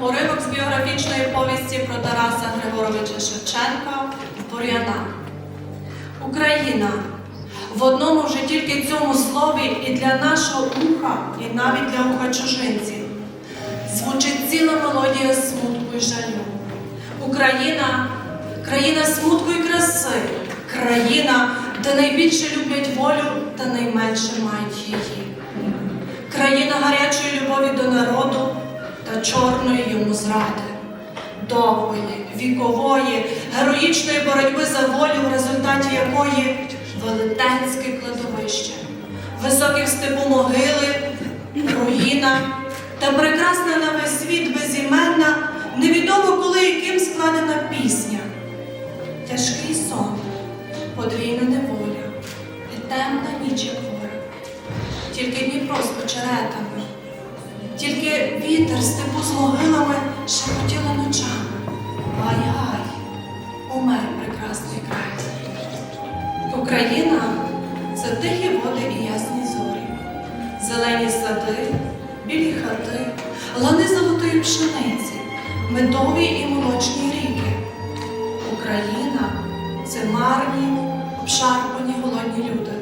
Уривок з біографічної повісті про Тараса Григоровича Шевченка Бур'яна. Україна. В одному вже тільки цьому слові і для нашого уха, і навіть для уха чужинців. Звучить ціла мелодія смутку і жалю. Україна країна смутку і краси, країна, де найбільше люблять волю та найменше мають її. Країна гарячої любові до народу та чорної йому зради, довгої, вікової, героїчної боротьби за волю, в результаті якої велетенське кладовище, високі в степу могили, руїна та прекрасна на весь світ безіменна, невідомо коли і ким складена пісня. Тяжкий сон, подвійна неволя і темна ніч як хвора. Тільки Дніпро з печеретами, тільки вітер степу з могилами шепотіли ночами. Гай-гай, умер прекрасний край. Україна це тихі води і ясні зорі, зелені сади, білі хати, лани золотої пшениці, медові і молочні ріки. Україна це марні, обшарпані голодні люди.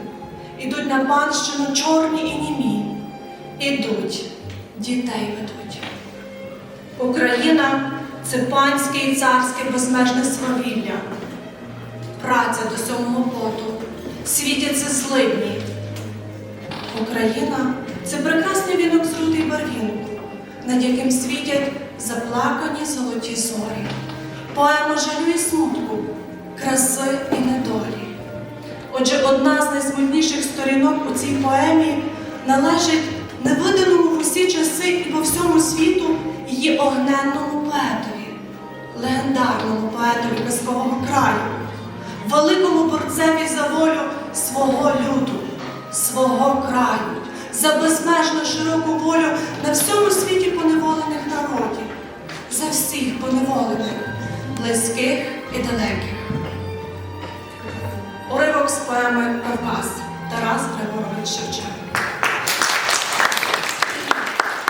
Ідуть на панщину чорні і німі. Ідуть, дітей ведуть. Україна це панське і царське безмежне свавілля. Праця до сьомого поту, світяться злидні. Україна це прекрасний вінок з рути барвінку, над яким світять заплакані золоті зорі, поема жалю і смутку, краси і недолі. Отже, одна з найсмутніших сторінок у цій поемі належить невиданому в усі часи і по всьому світу її огненному поетові, легендарному поетові казкового краю, великому борцеві за волю свого люду, свого краю, за безмежно широку волю на всьому світі поневолених народів, за всіх поневолених, близьких і далеких. Уривок з поеми Кавказ Тарас Григорович Шевченко.